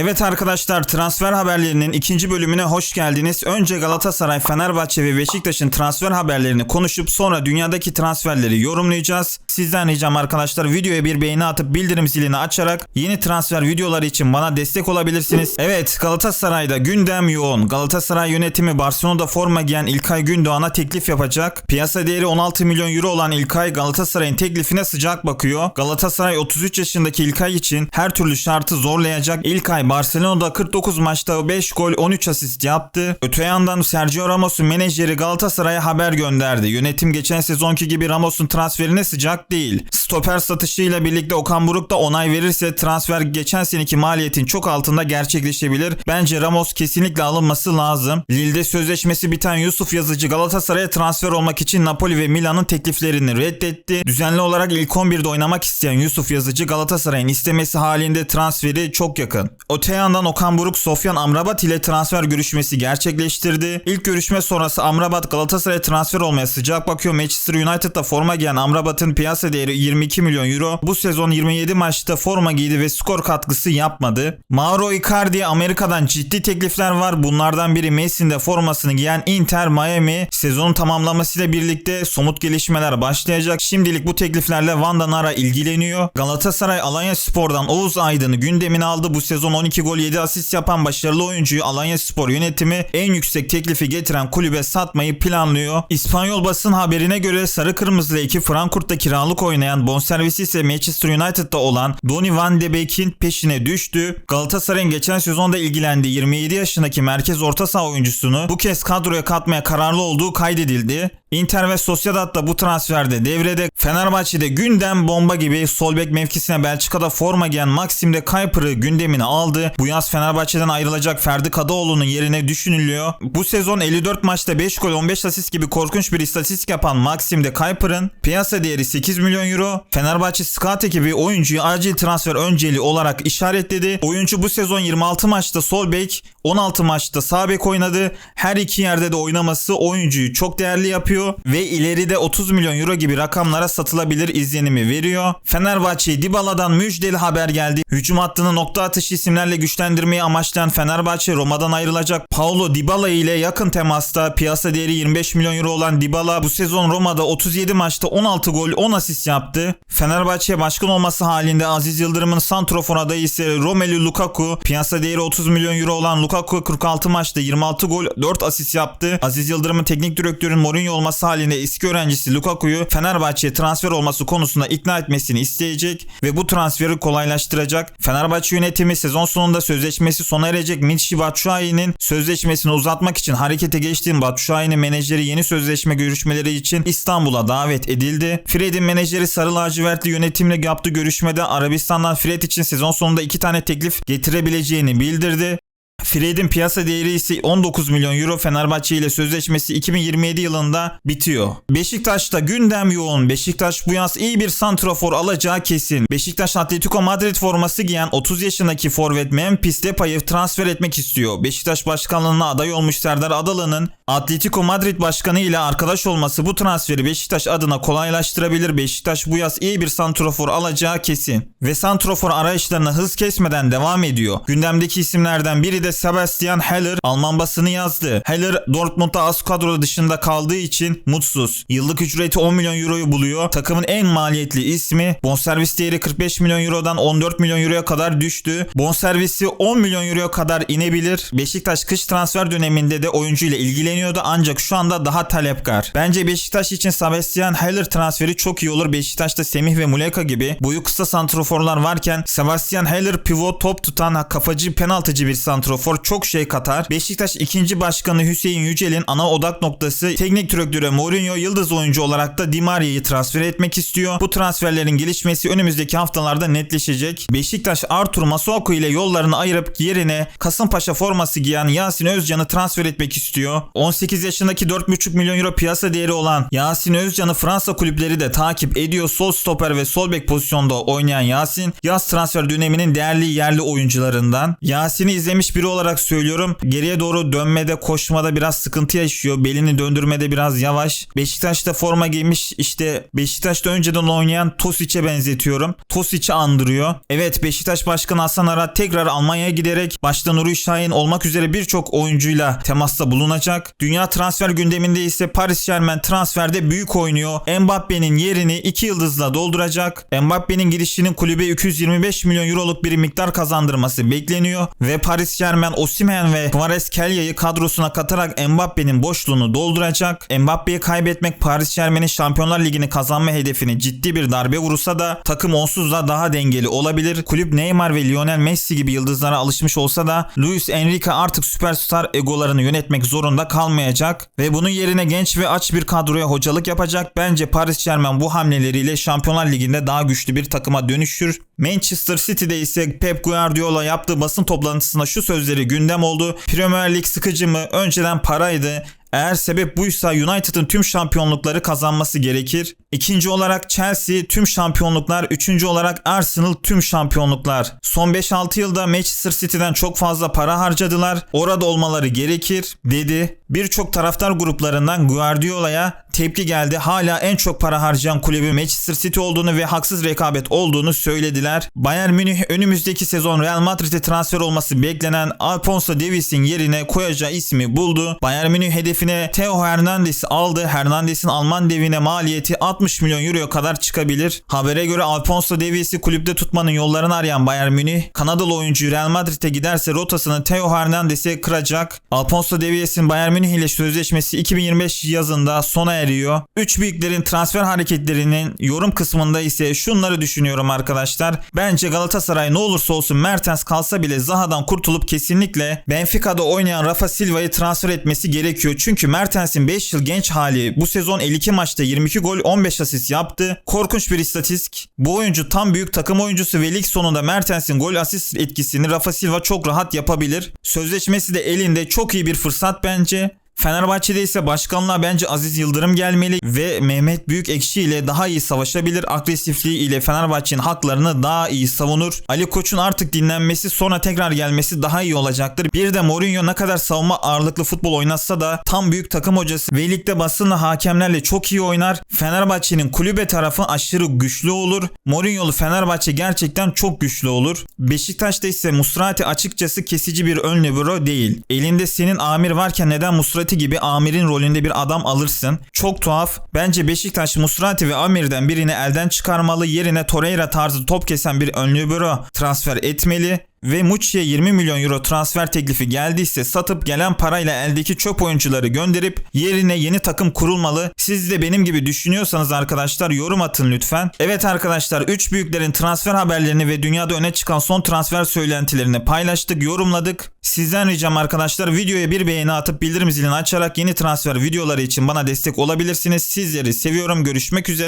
Evet arkadaşlar transfer haberlerinin ikinci bölümüne hoş geldiniz. Önce Galatasaray, Fenerbahçe ve Beşiktaş'ın transfer haberlerini konuşup sonra dünyadaki transferleri yorumlayacağız. Sizden ricam arkadaşlar videoya bir beğeni atıp bildirim zilini açarak yeni transfer videoları için bana destek olabilirsiniz. Evet Galatasaray'da gündem yoğun. Galatasaray yönetimi Barcelona'da forma giyen İlkay Gündoğan'a teklif yapacak. Piyasa değeri 16 milyon euro olan İlkay Galatasaray'ın teklifine sıcak bakıyor. Galatasaray 33 yaşındaki İlkay için her türlü şartı zorlayacak. İlkay Barcelona'da 49 maçta 5 gol 13 asist yaptı. Öte yandan Sergio Ramos'un menajeri Galatasaray'a haber gönderdi. Yönetim geçen sezonki gibi Ramos'un transferine sıcak değil. Stoper satışıyla birlikte Okan Buruk da onay verirse transfer geçen seneki maliyetin çok altında gerçekleşebilir. Bence Ramos kesinlikle alınması lazım. Lille'de sözleşmesi biten Yusuf Yazıcı Galatasaray'a transfer olmak için Napoli ve Milan'ın tekliflerini reddetti. Düzenli olarak ilk 11'de oynamak isteyen Yusuf Yazıcı Galatasaray'ın istemesi halinde transferi çok yakın. Öte yandan Okan Buruk Sofyan Amrabat ile transfer görüşmesi gerçekleştirdi. İlk görüşme sonrası Amrabat Galatasaray'a transfer olmaya sıcak bakıyor. Manchester United'da forma giyen Amrabat'ın piyasa değeri 22 milyon euro. Bu sezon 27 maçta forma giydi ve skor katkısı yapmadı. Mauro Icardi Amerika'dan ciddi teklifler var. Bunlardan biri Messi'nin de formasını giyen Inter Miami. Sezonun tamamlamasıyla birlikte somut gelişmeler başlayacak. Şimdilik bu tekliflerle Vanda Nara ilgileniyor. Galatasaray Alanya Spor'dan Oğuz Aydın'ı gündemine aldı. Bu sezon 12 gol 7 asist yapan başarılı oyuncuyu Alanya Spor yönetimi en yüksek teklifi getiren kulübe satmayı planlıyor. İspanyol basın haberine göre Sarı Kırmızılı iki Frankfurt'ta kiralık oynayan bonservisi ise Manchester United'da olan Donny van de Beek'in peşine düştü. Galatasaray'ın geçen sezonda ilgilendiği 27 yaşındaki merkez orta saha oyuncusunu bu kez kadroya katmaya kararlı olduğu kaydedildi. Inter ve Sociedad da bu transferde devrede Fenerbahçe'de gündem bomba gibi sol bek mevkisine Belçika'da forma giyen Maxim de Kuyper'ı gündemine aldı. Bu yaz Fenerbahçe'den ayrılacak Ferdi Kadıoğlu'nun yerine düşünülüyor. Bu sezon 54 maçta 5 gol 15 asist gibi korkunç bir istatistik yapan Maxim de Kuyper'ın piyasa değeri 8 milyon euro. Fenerbahçe scout ekibi oyuncuyu acil transfer önceliği olarak işaretledi. Oyuncu bu sezon 26 maçta sol bek, 16 maçta sağ bek oynadı. Her iki yerde de oynaması oyuncuyu çok değerli yapıyor ve ileride 30 milyon euro gibi rakamlara satılabilir izlenimi veriyor. Fenerbahçe Dybala'dan müjdeli haber geldi. Hücum hattını nokta atışı isimlerle güçlendirmeyi amaçlayan Fenerbahçe Roma'dan ayrılacak Paulo Dybala ile yakın temasta piyasa değeri 25 milyon euro olan Dybala bu sezon Roma'da 37 maçta 16 gol 10 asist yaptı. Fenerbahçe başkan olması halinde Aziz Yıldırım'ın santrofor adayı ise Romelu Lukaku. Piyasa değeri 30 milyon euro olan Lukaku 46 maçta 26 gol 4 asist yaptı. Aziz Yıldırım'ın teknik direktörün Mourinho olması halinde eski öğrencisi Lukaku'yu Fenerbahçe'ye transfer olması konusunda ikna etmesini isteyecek ve bu transferi kolaylaştıracak. Fenerbahçe yönetimi sezon sonunda sözleşmesi sona erecek Michy Batshuayi'nin sözleşmesini uzatmak için harekete geçtiğim Batshuayi'nin menajeri yeni sözleşme görüşmeleri için İstanbul'a davet edildi. Fred'in menajeri Sarı Lacivertli yönetimle yaptığı görüşmede Arabistan'dan Fred için sezon sonunda iki tane teklif getirebileceğini bildirdi. Fred'in piyasa değeri ise 19 milyon euro Fenerbahçe ile sözleşmesi 2027 yılında bitiyor. Beşiktaş'ta gündem yoğun. Beşiktaş bu yaz iyi bir santrofor alacağı kesin. Beşiktaş Atletico Madrid forması giyen 30 yaşındaki forvet Memphis Depay'ı transfer etmek istiyor. Beşiktaş başkanlığına aday olmuş Serdar Adalı'nın Atletico Madrid başkanı ile arkadaş olması bu transferi Beşiktaş adına kolaylaştırabilir. Beşiktaş bu yaz iyi bir santrofor alacağı kesin. Ve santrofor arayışlarına hız kesmeden devam ediyor. Gündemdeki isimlerden biri de Sebastian Haller Alman basını yazdı. Haller Dortmund'da az kadro dışında kaldığı için mutsuz. Yıllık ücreti 10 milyon euroyu buluyor. Takımın en maliyetli ismi. Bonservis değeri 45 milyon eurodan 14 milyon euroya kadar düştü. Bonservisi 10 milyon euroya kadar inebilir. Beşiktaş kış transfer döneminde de oyuncu ile ilgileniyordu ancak şu anda daha talepkar. Bence Beşiktaş için Sebastian Haller transferi çok iyi olur. Beşiktaş'ta Semih ve Muleka gibi boyu kısa santroforlar varken Sebastian Haller pivot top tutan kafacı penaltıcı bir santrofor çok şey katar. Beşiktaş ikinci başkanı Hüseyin Yücel'in ana odak noktası teknik direktörü Mourinho yıldız oyuncu olarak da Di Maria'yı transfer etmek istiyor. Bu transferlerin gelişmesi önümüzdeki haftalarda netleşecek. Beşiktaş Artur Masuaku ile yollarını ayırıp yerine Kasımpaşa forması giyen Yasin Özcan'ı transfer etmek istiyor. 18 yaşındaki 4,5 milyon euro piyasa değeri olan Yasin Özcan'ı Fransa kulüpleri de takip ediyor. Sol stoper ve sol bek pozisyonda oynayan Yasin yaz transfer döneminin değerli yerli oyuncularından. Yasin'i izlemiş biri olarak söylüyorum. Geriye doğru dönmede, koşmada biraz sıkıntı yaşıyor. Belini döndürmede biraz yavaş. Beşiktaş'ta forma giymiş. İşte Beşiktaş'ta önceden oynayan Tosic'e benzetiyorum. Tosic'i andırıyor. Evet Beşiktaş Başkanı Hasan Arat tekrar Almanya'ya giderek başta Nuri Şahin olmak üzere birçok oyuncuyla temasta bulunacak. Dünya transfer gündeminde ise Paris Germain transferde büyük oynuyor. Mbappe'nin yerini iki yıldızla dolduracak. Mbappe'nin gidişinin kulübe 225 milyon euroluk bir miktar kazandırması bekleniyor ve Paris Germain Osimhen ve Kvaratskhelia kadrosuna katarak Mbappe'nin boşluğunu dolduracak. Mbappe'yi kaybetmek Paris Germain'in Şampiyonlar Ligi'ni kazanma hedefini ciddi bir darbe vurursa da takım onsuz da daha dengeli olabilir. Kulüp Neymar ve Lionel Messi gibi yıldızlara alışmış olsa da Luis Enrique artık süperstar egolarını yönetmek zorunda kalmayacak ve bunun yerine genç ve aç bir kadroya hocalık yapacak. Bence Paris Germain bu hamleleriyle Şampiyonlar Ligi'nde daha güçlü bir takıma dönüşür. Manchester City'de ise Pep Guardiola yaptığı basın toplantısında şu sözleri gündem oldu. Premier Lig sıkıcı mı? Önceden paraydı. Eğer sebep buysa United'ın tüm şampiyonlukları kazanması gerekir. İkinci olarak Chelsea tüm şampiyonluklar, üçüncü olarak Arsenal tüm şampiyonluklar. Son 5-6 yılda Manchester City'den çok fazla para harcadılar. Orada olmaları gerekir dedi. Birçok taraftar gruplarından Guardiola'ya tepki geldi. Hala en çok para harcayan kulübü Manchester City olduğunu ve haksız rekabet olduğunu söylediler. Bayern Münih önümüzdeki sezon Real Madrid'e transfer olması beklenen Alfonso Davies'in yerine koyacağı ismi buldu. Bayern Münih hedefine Theo Hernandez'i aldı. Hernandez'in Alman devine maliyeti 60 milyon euroya kadar çıkabilir. Habere göre Alfonso Davies'i kulüpte tutmanın yollarını arayan Bayern Münih, Kanadalı oyuncu Real Madrid'e giderse rotasını Theo Hernandez'e kıracak. Alfonso Davies'in Bayern Münih ile sözleşmesi 2025 yazında sona eriyor. Üç büyüklerin transfer hareketlerinin yorum kısmında ise şunları düşünüyorum arkadaşlar. Bence Galatasaray ne olursa olsun Mertens kalsa bile Zaha'dan kurtulup kesinlikle Benfica'da oynayan Rafa Silva'yı transfer etmesi gerekiyor. Çünkü Mertens'in 5 yıl genç hali bu sezon 52 maçta 22 gol 15 asist yaptı. Korkunç bir istatistik. Bu oyuncu tam büyük takım oyuncusu ve lig sonunda Mertens'in gol asist etkisini Rafa Silva çok rahat yapabilir. Sözleşmesi de elinde çok iyi bir fırsat bence. Fenerbahçe'de ise başkanlığa bence Aziz Yıldırım gelmeli ve Mehmet Büyükekşi ile daha iyi savaşabilir. Agresifliği ile Fenerbahçe'nin haklarını daha iyi savunur. Ali Koç'un artık dinlenmesi sonra tekrar gelmesi daha iyi olacaktır. Bir de Mourinho ne kadar savunma ağırlıklı futbol oynatsa da tam büyük takım hocası ve ligde basınla hakemlerle çok iyi oynar. Fenerbahçe'nin kulübe tarafı aşırı güçlü olur. Mourinho'lu Fenerbahçe gerçekten çok güçlü olur. Beşiktaş'ta ise Musrati açıkçası kesici bir ön libero değil. Elinde senin amir varken neden Musrati gibi amirin rolünde bir adam alırsın? Çok tuhaf. Bence Beşiktaş Musrati ve Amir'den birini elden çıkarmalı. Yerine Torreira tarzı top kesen bir ön libero transfer etmeli ve Muçi'ye 20 milyon euro transfer teklifi geldiyse satıp gelen parayla eldeki çöp oyuncuları gönderip yerine yeni takım kurulmalı. Siz de benim gibi düşünüyorsanız arkadaşlar yorum atın lütfen. Evet arkadaşlar 3 büyüklerin transfer haberlerini ve dünyada öne çıkan son transfer söylentilerini paylaştık, yorumladık. Sizden ricam arkadaşlar videoya bir beğeni atıp bildirim zilini açarak yeni transfer videoları için bana destek olabilirsiniz. Sizleri seviyorum. Görüşmek üzere.